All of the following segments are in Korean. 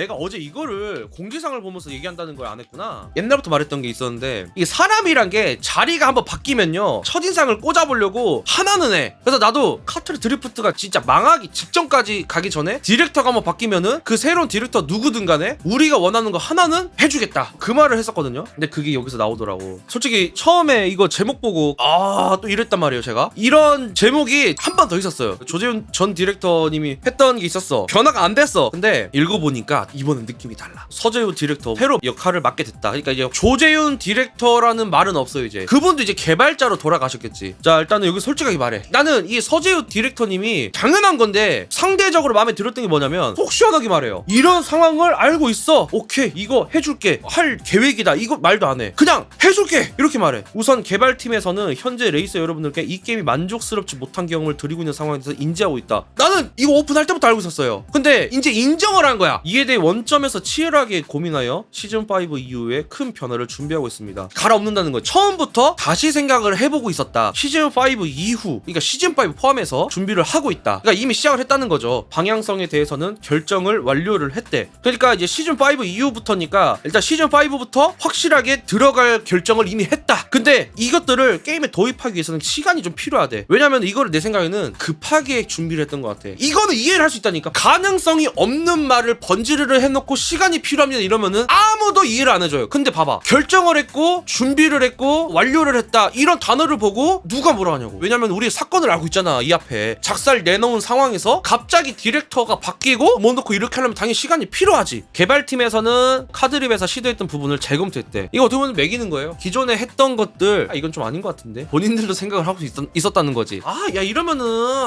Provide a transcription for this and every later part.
내가 어제 이거를 공지상을 보면서 얘기한다는 걸 안 했구나. 옛날부터 말했던 게 있었는데 이게 사람이란 게 자리가 한번 바뀌면요 첫인상을 꽂아보려고 하나는 해. 그래서 나도 카트리 드리프트가 진짜 망하기 직전까지 가기 전에 디렉터가 한번 바뀌면은 그 새로운 디렉터 누구든 간에 우리가 원하는 거 하나는 해주겠다. 그 말을 했었거든요. 근데 그게 여기서 나오더라고. 솔직히 처음에 이거 제목 보고 아 또 이랬단 말이에요 제가. 이런 제목이 한 번 더 있었어요. 조재훈 전 디렉터님이 했던 게 있었어. 변화가 안 됐어. 근데 읽어보니까 이번엔 느낌이 달라. 서재훈 디렉터 새로 역할을 맡게 됐다. 그러니까 이제 조재훈 디렉터라는 말은 없어요 이제. 그분도 이제 개발자로 돌아가셨겠지. 자 일단은 여기 솔직하게 말해. 나는 이 서재훈 디렉터님이 당연한 건데 상대적으로 마음에 들었던 게 뭐냐면 속 시원하게 말해요. 이런 상황을 알고 있어. 오케이 이거 해줄게. 할 계획이다. 이거 말도 안 해. 그냥 해줄게. 이렇게 말해. 우선 개발팀에서는 현재 레이서 여러분들께 이 게임이 만족스럽지 못한 경험을 드리고 있는 상황에 대해서 인지하고 있다. 나는 이거 오픈할 때부터 알고 있었어요. 근데 이제 인정을 한 거야. 이에 대해 원점에서 치열하게 고민하여 시즌 5 이후에 큰 변화를 준비하고 있습니다. 갈아엎는다는 거예요. 처음부터 다시 생각을 해보고 있었다. 시즌 5 이후, 그러니까 시즌 5 포함해서 준비를 하고 있다. 그러니까 이미 시작을 했다는 거죠. 방향성에 대해서는 결정을 완료를 했대. 그러니까 이제 시즌 5 이후부터니까 일단 시즌 5부터 확실하게 들어갈 결정을 이미 했다. 근데 이것들을 게임에 도입하기 위해서는 시간이 좀 필요하대. 왜냐면 이거를 내 생각에는 급하게 준비를 했던 것 같아. 이거는 이해를 할 수 있다니까. 가능성이 없는 말을 번지르 르 해놓고 시간이 필요합니다 이러면은 아무도 이해를 안 해줘요. 근데 봐봐. 결정을 했고 준비를 했고 완료를 했다. 이런 단어를 보고 누가 뭐라 하냐고. 왜냐면 우리 사건을 알고 있잖아. 이 앞에 작살 내놓은 상황에서 갑자기 디렉터가 바뀌고 뭐 넣고 이렇게 하려면 당연히 시간이 필요하지. 개발팀에서는 카드립에서 시도했던 부분을 재검토했대. 이거 어떻게 보면 매기는 거예요. 기존에 했던 것들 아, 이건 좀 아닌 것 같은데 본인들도 생각을 하고 있었, 다는 거지. 아 야 이러면은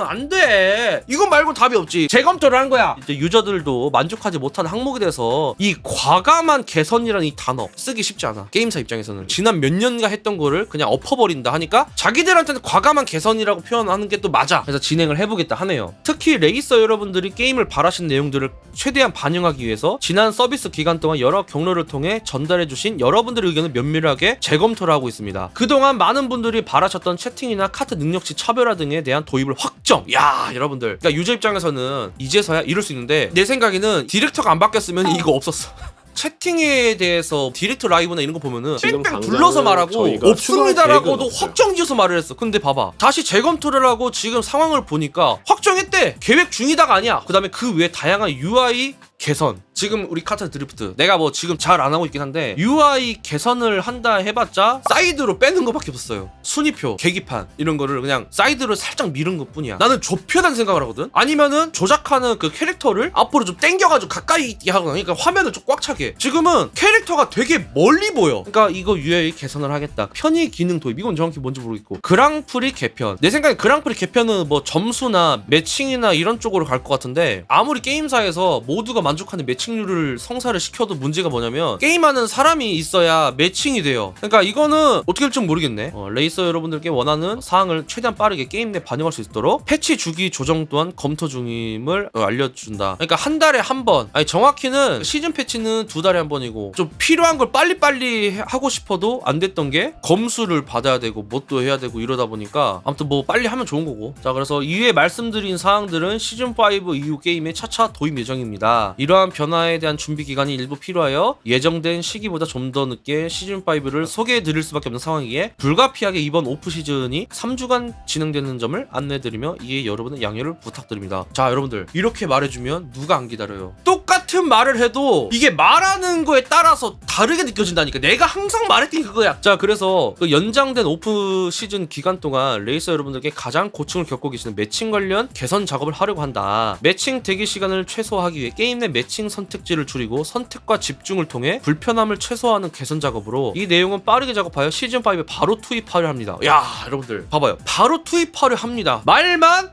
안 돼. 이건 말고 답이 없지. 재검토를 한 거야. 이제 유저들도 만족하지 못한 항목에 대해서 이 과감한 개선이라는 이 단어 쓰기 쉽지 않아. 게임사 입장에서는 지난 몇 년간 했던 거를 그냥 엎어버린다 하니까 자기들한테는 과감한 개선이라고 표현하는 게 또 맞아. 그래서 진행을 해보겠다 하네요. 특히 레이서 여러분들이 게임을 바라신 내용들을 최대한 반영하기 위해서 지난 서비스 기간 동안 여러 경로를 통해 전달해주신 여러분들의 의견을 면밀하게 재검토를 하고 있습니다. 그동안 많은 분들이 바라셨던 채팅이나 카트 능력치 차별화 등에 대한 도입을 확정. 야 여러분들. 그러니까 유저 입장에서는 이제서야 이럴 수 있는데 내 생각에는 디렉터가 안 바뀌었으면 이거 없었어. 채팅에 대해서 디렉터 라이브나 이런 거 보면은 지금 뺑뺑 당장은 불러서 말하고 저희가 없습니다라고도 추가 계획은 없어요. 확정지어서 말을 했어. 근데 봐봐. 다시 재검토를 하고 지금 상황을 보니까 확정했대. 계획 중이다가 아니야. 그다음에 그 외에 다양한 UI 개선. 지금 우리 카트 드리프트 내가 뭐 지금 잘 안 하고 있긴 한데 UI 개선을 한다 해봤자 사이드로 빼는 것밖에 없었어요. 순위표, 계기판 이런 거를 그냥 사이드로 살짝 미는 것뿐이야. 나는 좁혀단 생각을 하거든. 아니면은 조작하는 그 캐릭터를 앞으로 좀 당겨가지고 가까이 있게 하거나 그러니까 화면을 좀 꽉 차게. 지금은 캐릭터가 되게 멀리 보여. 그러니까 이거 UI 개선을 하겠다. 편의 기능 도입 이건 정확히 뭔지 모르겠고 그랑프리 개편. 내 생각에 그랑프리 개편은 뭐 점수나 매칭이나 이런 쪽으로 갈 것 같은데 아무리 게임사에서 모두가 만족하는 매칭 률을 성사를 시켜도 문제가 뭐냐면 게임하는 사람이 있어야 매칭이 돼요. 그러니까 이거는 어떻게 될지 모르겠네. 어, 레이서 여러분들께 원하는 사항을 최대한 빠르게 게임 내 반영할 수 있도록 패치 주기 조정 또한 검토 중임을 어, 알려준다. 그러니까 한 달에 한 번. 아니 정확히는 시즌 패치는 두 달에 한 번이고 좀 필요한 걸 빨리빨리 해- 하고 싶어도 안 됐던 게 검수를 받아야 되고 뭣도 해야 되고 이러다 보니까 아무튼 뭐 빨리 하면 좋은 거고. 자 그래서 이후에 말씀드린 사항들은 시즌 5 이후 게임에 차차 도입 예정입니다. 이러한 변화 에 대한 준비 기간이 일부 필요하여 예정된 시기보다 좀 더 늦게 시즌 5를 소개해 드릴 수밖에 없는 상황이기에 불가피하게 이번 오프 시즌이 3주간 진행되는 점을 안내드리며 이에 여러분의 양해를 부탁드립니다. 자 여러분들 이렇게 말해주면 누가 안 기다려요? 똑 같은 말을 해도 이게 말하는 거에 따라서 다르게 느껴진다니까 내가 항상 말했던 게 그거야. 자 그래서 그 연장된 오프 시즌 기간 동안 레이서 여러분들께 가장 고충을 겪고 계시는 매칭 관련 개선 작업을 하려고 한다. 매칭 대기 시간을 최소화하기 위해 게임 내 매칭 선택지를 줄이고 선택과 집중을 통해 불편함을 최소화하는 개선 작업으로 이 내용은 빠르게 작업하여 시즌 5에 바로 투입하려 합니다. 야 여러분들 봐봐요. 바로 투입하려 합니다. 말만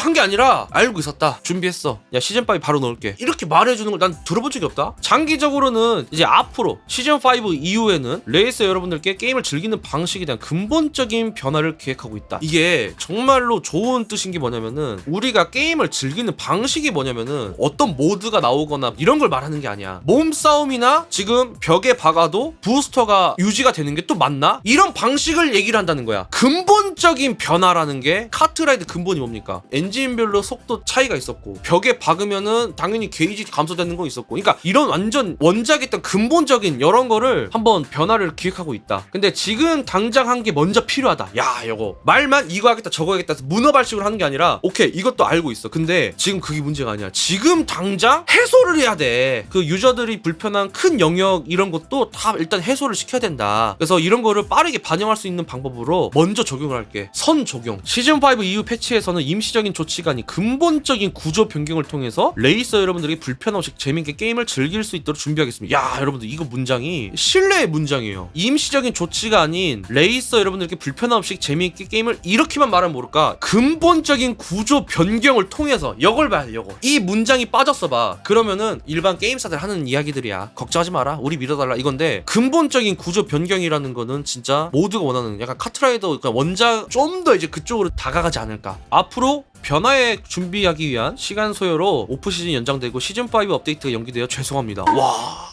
한 게 아니라 알고 있었다. 준비했어. 야 시즌 5 바로 넣을게. 이렇게 말해주는 걸 난 들어본 적이 없다. 장기적으로는 이제 앞으로 앞으로 시즌 5 이후에는 레이서 여러분들께 게임을 즐기는 방식에 대한 근본적인 변화를 기획하고 있다. 이게 정말로 좋은 뜻인 게 뭐냐면은 우리가 게임을 즐기는 방식이 뭐냐면은 어떤 모드가 나오거나 이런 걸 말하는 게 아니야. 몸싸움이나 지금 벽에 박아도 부스터가 유지가 되는 게 또 맞나? 이런 방식을 얘기를 한다는 거야. 근본적인 변화라는 게 카트라이드 근본이 뭡니까? 엔진별로 속도 차이가 있었고 벽에 박으면은 당연히 게이지 감소되는 거 있었고 그러니까 이런 완전 원작에 있던 근본적인 이런 거를 한번 변화를 기획하고 있다. 근데 지금 당장 한 게 먼저 필요하다. 야, 이거 말만 이거 하겠다 저거 하겠다 해서 문어발식으로 하는 게 아니라 오케이 이것도 알고 있어. 근데 지금 그게 문제가 아니야. 지금 당장 해소를 해야 돼. 그 유저들이 불편한 큰 영역 이런 것도 다 일단 해소를 시켜야 된다. 그래서 이런 거를 빠르게 반영할 수 있는 방법으로 먼저 적용을 할게. 선 적용. 시즌 5 이후 패치에서는 임시적인 조치 가 아닌 근본적인 구조 변경을 통해서 레이서 여러분들이 불편 없이 재밌게 게임을 즐길 수 있도록 준비하겠습니다. 야, 여러분들 이거 문장이 신뢰의 문장이에요. 임시적인 조치가 아닌 레이서 여러분들께 불편 없이 재밌게 게임을 이렇게만 말하면 모를까? 근본적인 구조 변경을 통해서 이걸 봐야 돼, 이거. 이 문장이 빠졌어 봐. 그러면은 일반 게임사들 하는 이야기들이야. 걱정하지 마라. 우리 믿어달라 이건데 근본적인 구조 변경이라는 거는 진짜 모두가 원하는 약간 카트라이더 그러니까 원작 좀 더 이제 그쪽으로 다가가지 않을까. 앞으로 변화 에 준비하기 위한 시간 소요로 오프 시즌 연장되고 시즌 5 업데이트가 연기되어 죄송합니다. 와.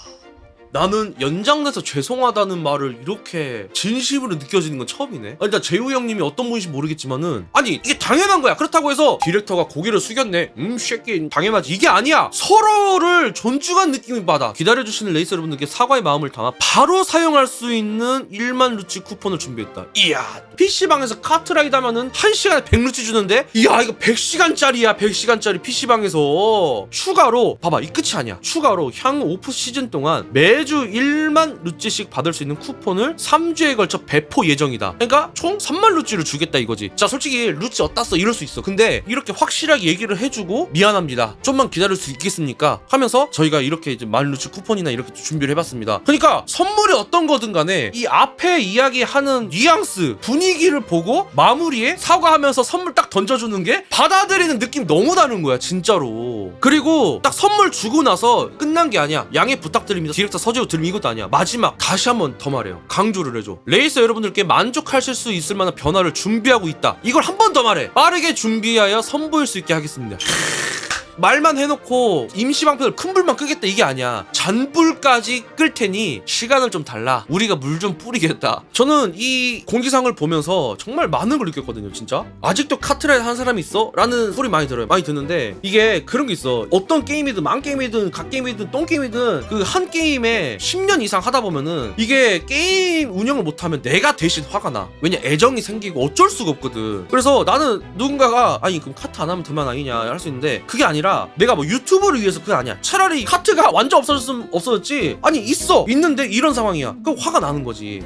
나는 연장돼서 죄송하다는 말을 이렇게 진심으로 느껴지는 건 처음이네. 아니, 일단 재우 형님이 어떤 분인지 모르겠지만은 아니 이게 당연한 거야. 그렇다고 해서 디렉터가 고개를 숙였네. 음, 쉐끼 당연하지. 이게 아니야. 서로를 존중한 느낌이 받아. 기다려주시는 레이서 여러분들께 사과의 마음을 담아 바로 사용할 수 있는 1만 루치 쿠폰을 준비했다. 이야, PC방에서 카트라이드 하면은 1시간에 100 루치 주는데 이야, 이거 100시간짜리야. 100시간짜리 PC방에서 추가로 봐봐, 이 끝이 아니야. 추가로 향후 오프 시즌 동안 매주 1만 루찌씩 받을 수 있는 쿠폰을 3주에 걸쳐 배포 예정이다. 그러니까 총 3만 루찌를 주겠다 이거지. 자, 솔직히 루찌 어디다 써 이럴 수 있어. 근데 이렇게 확실하게 얘기를 해주고 미안합니다. 좀만 기다릴 수 있겠습니까? 하면서 저희가 이렇게 이제 만 루찌 쿠폰이나 이렇게 준비를 해봤습니다. 그러니까 선물이 어떤 거든 간에 이 앞에 이야기하는 뉘앙스, 분위기를 보고 마무리에 사과하면서 선물 딱 던져주는 게 받아들이는 느낌 너무 다른 거야, 진짜로. 그리고 딱 선물 주고 나서 끝난 게 아니야. 양해 부탁드립니다. 디렉터 서재호 들으면 이것도 아니야. 마지막 다시 한 번 더 말해요. 강조를 해줘. 레이서 여러분들께 만족하실 수 있을 만한 변화를 준비하고 있다. 이걸 한 번 더 말해. 빠르게 준비하여 선보일 수 있게 하겠습니다. 말만 해놓고 임시방편을 큰 불만 끄겠다 이게 아니야. 잔불까지 끌 테니 시간을 좀 달라. 우리가 물 좀 뿌리겠다. 저는 이 공지상을 보면서 정말 많은 걸 느꼈거든요 진짜. 아직도 카트라이드 한 사람이 있어? 라는 소리 많이 들어요. 많이 듣는데 이게 그런 게 있어. 어떤 게임이든 만 게임이든 각 게임이든 똥 게임이든 그 한 게임에 10년 이상 하다 보면은 이게 게임 운영을 못하면 내가 대신 화가 나. 왜냐 애정이 생기고 어쩔 수가 없거든. 그래서 나는 누군가가 아니 그럼 카트 안 하면 그만 아니냐 할 수 있는데 그게 아니라 내가 뭐 유튜브를 위해서 그게 아니야. 차라리 카트가 완전 없어졌으면 없어졌지. 아니 있어. 있는데 이런 상황이야. 그럼 화가 나는 거지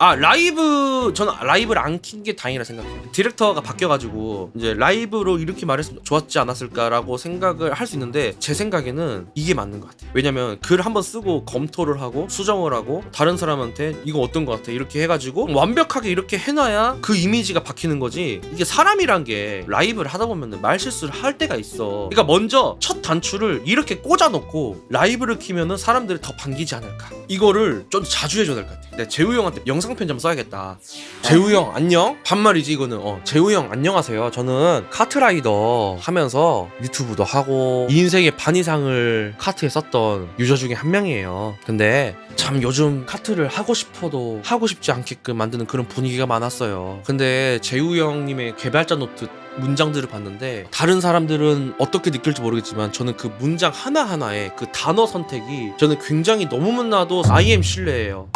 아 라이브 저는 라이브를 안 킨 게 다행이라 생각해요. 디렉터가 바뀌어가지고 이제 라이브로 이렇게 말했으면 좋았지 않았을까라고 생각을 할 수 있는데 제 생각에는 이게 맞는 것 같아요. 왜냐면 글 한번 쓰고 검토를 하고 수정을 하고 다른 사람한테 이거 어떤 것 같아? 이렇게 해가지고 완벽하게 이렇게 해놔야 그 이미지가 박히는 거지. 이게 사람이란 게 라이브를 하다 보면 말 실수를 할 때가 있어. 그러니까 먼저 첫 단추를 이렇게 꽂아놓고 라이브를 키면은 사람들이 더 반기지 않을까. 이거를 좀 자주 해줘야 될 것 같아 내가 재우 형한테 영상 편지 한번 써야겠다. 재우 형 안녕? 반말이지 이거는. 어 재우 형 안녕하세요. 저는 카트라이더 하면서 유튜브도 하고 인생의 반 이상을 카트에 썼던 유저 중에 한 명이에요. 근데 참 요즘 카트를 하고 싶어도 하고 싶지 않게끔 만드는 그런 분위기가 많았어요. 근데 재우 형님의 개발자 노트 문장들을 봤는데 다른 사람들은 어떻게 느낄지 모르겠지만 저는 그 문장 하나하나에 그 단어 선택이 저는 굉장히 너무나도 IM 신뢰예요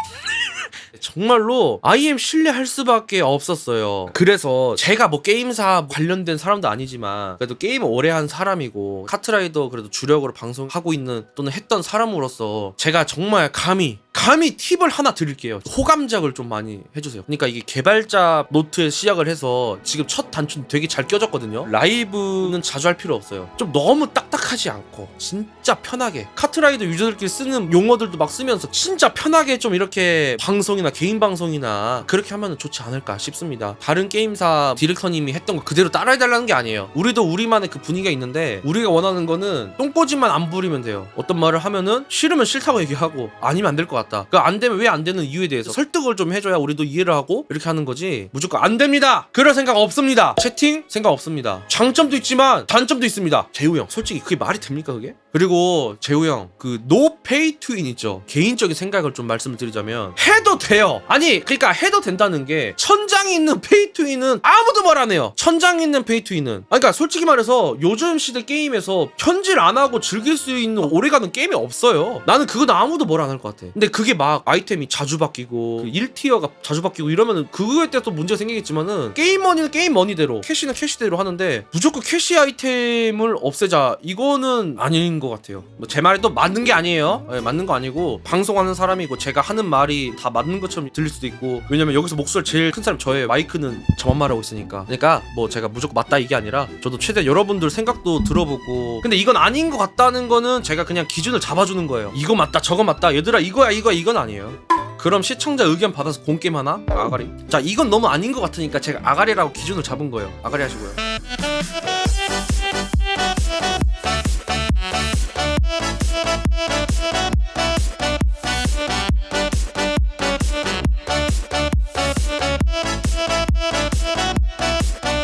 정말로 IM 신뢰할 수밖에 없었어요. 그래서 제가 뭐 게임사 관련된 사람도 아니지만 그래도 게임을 오래 한 사람이고 카트라이더 그래도 주력으로 방송하고 있는 또는 했던 사람으로서 제가 정말 감히 감히 팁을 하나 드릴게요. 호감작을 좀 많이 해주세요. 그러니까 이게 개발자 노트에 시작을 해서 지금 첫 단추는 되게 잘 껴졌거든요. 라이브는 자주 할 필요 없어요. 좀 너무 딱딱 하지 않고 진짜 편하게 카트라이더 유저들끼리 쓰는 용어들도 막 쓰면서 진짜 편하게 좀 이렇게 방송이나 개인 방송이나 그렇게 하면 좋지 않을까 싶습니다. 다른 게임사 디렉터님이 했던 거 그대로 따라해달라는 게 아니에요. 우리도 우리만의 그 분위기가 있는데 우리가 원하는 거는 똥꼬집만 안 부리면 돼요. 어떤 말을 하면은 싫으면 싫다고 얘기하고 아니면 안 될 것 같다. 그안 되면 왜 안 되는 이유에 대해서 설득을 좀 해줘야 우리도 이해를 하고 이렇게 하는 거지. 무조건 안 됩니다. 그럴 생각 없습니다. 채팅 생각 없습니다. 장점도 있지만 단점도 있습니다. 재우 형, 솔직히 그게 말이 됩니까 그게? 그리고 재우 형, 그 노 페이 투인 있죠. 개인적인 생각을 좀 말씀을 드리자면 해도 돼요. 아니 그러니까 해도 된다는 게 천장이 있는 페이 투인은 아무도 말 안 해요. 천장이 있는 페이 투인은. 아니, 그러니까 솔직히 말해서 요즘 시대 게임에서 편질 안 하고 즐길 수 있는 오래가는 게임이 없어요. 나는 그건 아무도 뭘 안 할 것 같아. 근데 그게 막 아이템이 자주 바뀌고 그 1티어가 자주 바뀌고 이러면은 그거에 또 문제가 생기겠지만은 게임 머니는 게임 머니대로 캐시는 캐시대로 하는데 무조건 캐시 아이템을 없애자 이거는 아닌 것 같아요. 뭐 제 말이 또 맞는 게 아니에요. 예, 맞는 거 아니고 방송하는 사람이고 제가 하는 말이 다 맞는 것처럼 들릴 수도 있고 왜냐면 여기서 목소리 제일 큰 사람 저예요. 마이크는 저만 말하고 있으니까. 그러니까 뭐 제가 무조건 맞다 이게 아니라 저도 최대한 여러분들 생각도 들어보고 근데 이건 아닌 것 같다는 거는 제가 그냥 기준을 잡아주는 거예요. 이거 맞다 저거 맞다 얘들아 이거야 이거야 이건 아니에요. 그럼 시청자 의견 받아서 공게임 하나? 아가리? 자 이건 너무 아닌 것 같으니까 제가 아가리라고 기준을 잡은 거예요. 아가리 하시고요.